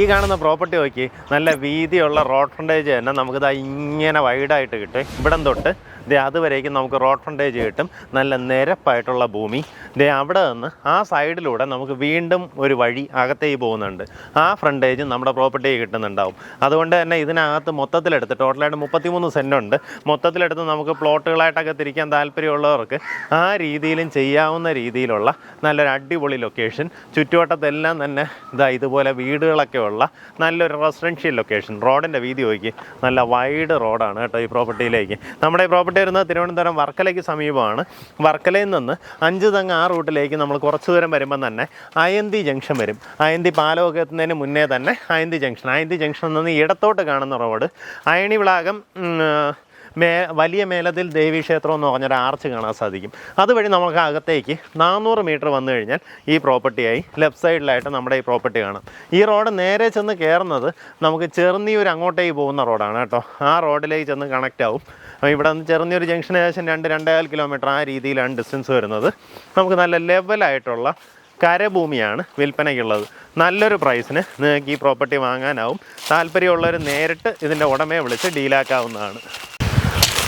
ഈ കാണുന്ന പ്രോപ്പർട്ടി നോക്കി. നല്ല വീതിയുള്ള റോഡ് ഫ്രണ്ടേജ് തന്നെ നമുക്കിത് ഇങ്ങനെ വൈഡായിട്ട് കിട്ടും. ഇവിടം തൊട്ട് ദേ അതുവരേക്കും നമുക്ക് റോഡ് ഫ്രണ്ടേജ് കിട്ടും. നല്ല നിരപ്പായിട്ടുള്ള ഭൂമി. ദേ അവിടെ നിന്ന് ആ സൈഡിലൂടെ നമുക്ക് വീണ്ടും ഒരു വഴി അകത്തേക്ക് പോകുന്നുണ്ട്. ആ ഫ്രണ്ടേജ് നമ്മുടെ പ്രോപ്പർട്ടി കിട്ടുന്നുണ്ടാവും. അതുകൊണ്ട് തന്നെ ഇതിനകത്ത് മൊത്തത്തിലെടുത്ത് ടോട്ടലായിട്ട് മുപ്പത്തിമൂന്ന് സെന്റ് ഉണ്ട്. മൊത്തത്തിലെടുത്ത് നമുക്ക് പ്ലോട്ടുകളായിട്ടൊക്കെ തിരിക്കാൻ താല്പര്യമുള്ളവർക്ക് ആ രീതിയിലും ചെയ്യാവുന്ന രീതിയിലുള്ള നല്ലൊരു അടിപൊളി ലൊക്കേഷൻ ചുറ്റുവട്ടത്തെല്ലാം തന്നെ ഇതാ ഇതുപോലെ വീടുകളൊക്കെ ഉള്ള നല്ലൊരു റെസിഡൻഷ്യൽ ലൊക്കേഷൻ റോഡിന്റെ വീതി നോക്കി നല്ല വൈഡ് റോഡാണ് കേട്ടോ ഈ പ്രോപ്പർട്ടിയിലേക്ക് നമ്മുടെ ഈ പ്രോപ്പർട്ടി വരുന്നത് തിരുവനന്തപുരം വർക്കലയ്ക്ക് സമീപമാണ്. വർക്കലയിൽ നിന്ന് അഞ്ച് തങ്ങ് ആ റൂട്ടിലേക്ക് നമ്മൾ കുറച്ച് ദൂരം വരുമ്പം തന്നെ അയന്തി ജംഗ്ഷൻ വരും. അയന്തി പാലമൊക്കെ എത്തുന്നതിന് മുന്നേ തന്നെ അയന്തി ജംഗ്ഷൻ അയന്തി ജംഗ്ഷനിൽ നിന്ന് ഇടത്തോട്ട് കാണുന്ന റോഡ് അയണി വിളാകം മേ വലിയ മേലത്തിൽ ദേവീക്ഷേത്രം എന്ന് പറഞ്ഞൊരു ആർച്ച് കാണാൻ സാധിക്കും. അതുവഴി നമുക്ക് അകത്തേക്ക് നാനൂറ് മീറ്റർ വന്നു കഴിഞ്ഞാൽ ഈ പ്രോപ്പർട്ടിയായി ലെഫ്റ്റ് സൈഡിലായിട്ട് നമ്മുടെ ഈ പ്രോപ്പർട്ടി കാണാം. ഈ റോഡ് നേരെ ചെന്ന് കയറുന്നത് നമുക്ക് ചെറുന്നിയൂർ അങ്ങോട്ടേക്ക് പോകുന്ന റോഡാണ് കേട്ടോ. ആ റോഡിലേക്ക് ചെന്ന് കണക്റ്റ് ആവും. ഇവിടെ നിന്ന് ചെറുന്നിയൂർ ജംഗ്ഷൻ ശേഷം രണ്ട് രണ്ടേകാൽ കിലോമീറ്റർ ആ രീതിയിലാണ് ഡിസ്റ്റൻസ് വരുന്നത്. നമുക്ക് നല്ല ലെവലായിട്ടുള്ള കരഭൂമിയാണ് വിൽപ്പനയ്ക്കുള്ളത്. നല്ലൊരു പ്രൈസിന് നിങ്ങൾക്ക് ഈ പ്രോപ്പർട്ടി വാങ്ങാനാവും. താല്പര്യമുള്ളവർ നേരിട്ട് ഇതിന്റെ ഉടമയെ വിളിച്ച് ഡീലാക്കാവുന്നതാണ്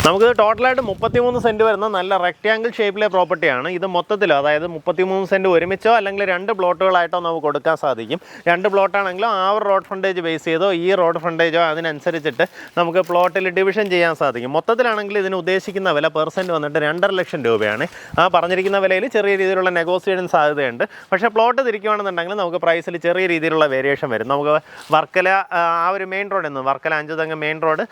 നമുക്ക് ടോട്ടലായിട്ട് മുപ്പത്തിമൂന്ന് സെന്റ് വരുന്ന നല്ല റെക്റ്റാങ്കിൾ ഷേപ്പിലെ പ്രോപ്പർട്ടിയാണ് ഇത് മൊത്തത്തിലോ അതായത് മുപ്പത്തിമൂന്ന് സെന്റ് ഒരുമിച്ചോ അല്ലെങ്കിൽ രണ്ട് പ്ലോട്ടുകളായിട്ടോ നമുക്ക് കൊടുക്കാൻ സാധിക്കും. രണ്ട് പ്ലോട്ടാണെങ്കിലും ആ റോഡ് ഫ്രണ്ടേജ് ബേസ് ചെയ്തോ ഈ റോഡ് ഫ്രണ്ടേജോ അതിനനുസരിച്ചിട്ട് നമുക്ക് പ്ലോട്ടിൽ ഡിവിഷൻ ചെയ്യാൻ സാധിക്കും. മൊത്തത്തിലാണെങ്കിൽ ഇതിന് ഉദ്ദേശിക്കുന്ന വില പെർസെന്റ് വന്നിട്ട് രണ്ടര ലക്ഷം രൂപയാണ്. ആ പറഞ്ഞിരിക്കുന്ന വിലയിൽ ചെറിയ രീതിയിലുള്ള നെഗോസിയേഷൻ സാധ്യതയുണ്ട്. പക്ഷേ പ്ലോട്ട് തിരിക്കുകയാണെന്നുണ്ടെങ്കിൽ നമുക്ക് പ്രൈസിൽ ചെറിയ രീതിയിലുള്ള വേരിയേഷൻ വരും. നമുക്ക് വർക്കല ആ, ആ ഒരു മെയിൻ റോഡിൽ നിന്ന് വർക്കല അഞ്ചുതങ്ങ് മെയിൻ റോഡ്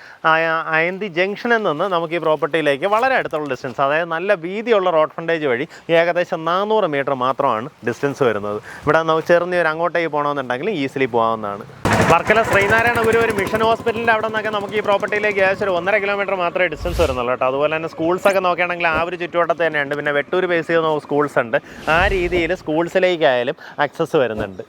അയന്തി ജംഗ്ഷനിൽ നിന്ന് നമുക്ക് ഈ പ്രോപ്പർട്ടിയിലേക്ക് വളരെ അടുത്തുള്ള ഡിസ്റ്റൻസ് അതായത് നല്ല വീതിയുള്ള റോഡ് ഫ്രണ്ടേജ് വഴി ഏകദേശം നാനൂറ് മീറ്റർ മാത്രമാണ് ഡിസ്റ്റൻസ് വരുന്നത്. ഇവിടെ നമുക്ക് ചെറുന്നീർ അങ്ങോട്ടേക്ക് പോകണമെന്നുണ്ടെങ്കിൽ ഈസിലി പോകാവുന്നതാണ് വർക്കല ശ്രീനാരായണ ഗുരു ഒരു മിഷൻ ഹോസ്പിറ്റലിന്റെ അവിടെ നിന്നൊക്കെ നമുക്ക് ഈ പ്രോപ്പർട്ടിയിലേക്ക് ഏകദേശം ഒരു ഒന്നര കിലോമീറ്റർ മാത്രമേ ഡിസ്റ്റൻസ് വരുന്നുള്ളൂ കേട്ടോ. അതുപോലെ തന്നെ സ്കൂൾസൊക്കെ നോക്കുകയാണെങ്കിൽ ആ ഒരു ചുറ്റുവട്ടത്ത് തന്നെയുണ്ട്. പിന്നെ വെട്ടൂർ ബേസ് ചെയ്ത് സ്കൂൾസ് ഉണ്ട്. ആ രീതിയിൽ സ്കൂൾസിലേക്കായാലും ആക്സസ് വരുന്നുണ്ട്.